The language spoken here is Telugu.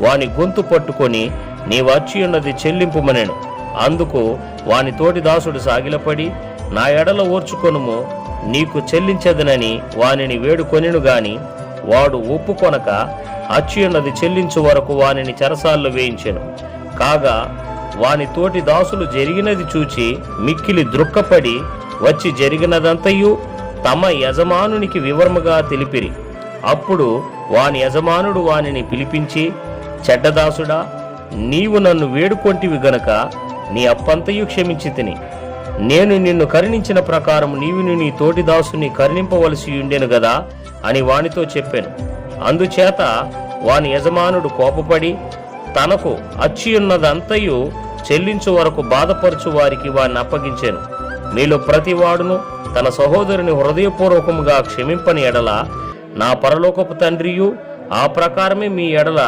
వాని గొంతు పట్టుకొని నీ వచ్చి ఉన్నది చెల్లింపుమనెను. అందుకు వాని తోటి దాసుడు సాగిలపడి నా ఎడల ఓర్చుకొనుము నీకు చెల్లించదనని వానిని వేడుకొనెను గాని వాడు ఒప్పుకొనక అచ్చియున్నది చెల్లించు వరకు వానిని చెరసాల్లో వేయించెను. కాగా వాని తోటి దాసులు జరిగినది చూచి మిక్కిలి దృక్కపడి వచ్చి జరిగినదంతయు తమ యజమానునికి వివరముగా తెలిపిరి. అప్పుడు వాని యజమానుడు వానిని పిలిపించి చెడ్డదాసుడా నీవు నన్ను వేడుకొంటివి గనక నీ అప్పంతయు క్షమించి తిని. నేను నిన్ను కరుణించిన ప్రకారం నీవు నీ తోటి దాసుని కరుణింపవలసి ఉండెను గదా? అని వానితో చెప్పాను. అందుచేత వాని యజమానుడు కోపపడి తనకు అచ్చియున్నదంతయు చెల్లించు వరకు బాధపరచు వారికి వారిని అప్పగించాను. మీలో ప్రతివాడును తన సహోదరుని హృదయపూర్వకముగా క్షమింపని ఎడల నా పరలోకపు తండ్రియు ఆ ప్రకారమే మీ ఎడల